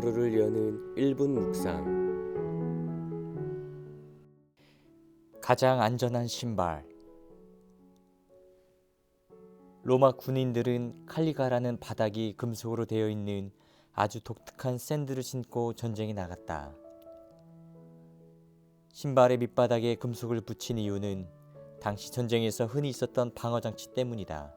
하루를 여는 1분 묵상 가장 안전한 신발. 로마 군인들은 칼리가라는 바닥이 금속으로 되어 있는 아주 독특한 샌들을 신고 전쟁에 나갔다. 신발의 밑바닥에 금속을 붙인 이유는 당시 전쟁에서 흔히 있었던 방어 장치 때문이다.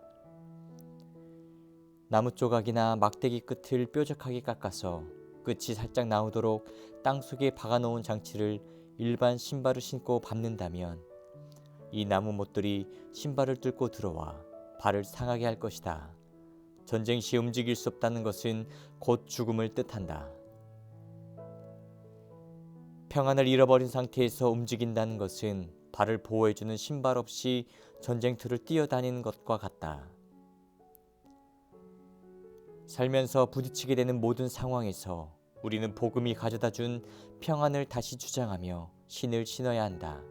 나무 조각이나 막대기 끝을 뾰족하게 깎아서 끝이 살짝 나오도록 땅 속에 박아놓은 장치를 일반 신발을 신고 밟는다면 이 나무 못들이 신발을 뚫고 들어와 발을 상하게 할 것이다. 전쟁 시 움직일 수 없다는 것은 곧 죽음을 뜻한다. 평안을 잃어버린 상태에서 움직인다는 것은 발을 보호해주는 신발 없이 전쟁터를 뛰어다니는 것과 같다. 살면서 부딪히게 되는 모든 상황에서 우리는 복음이 가져다 준 평안을 다시 주장하며 신을 신어야 한다.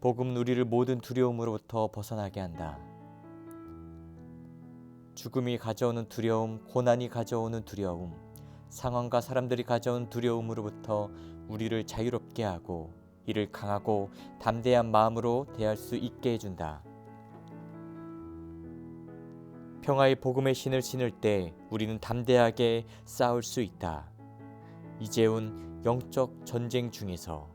복음은 우리를 모든 두려움으로부터 벗어나게 한다. 죽음이 가져오는 두려움, 고난이 가져오는 두려움, 상황과 사람들이 가져온 두려움으로부터 우리를 자유롭게 하고 이를 강하고 담대한 마음으로 대할 수 있게 해준다. 평화의 복음의 신을 신을 때 우리는 담대하게 싸울 수 있다. 이재훈 영적 전쟁 중에서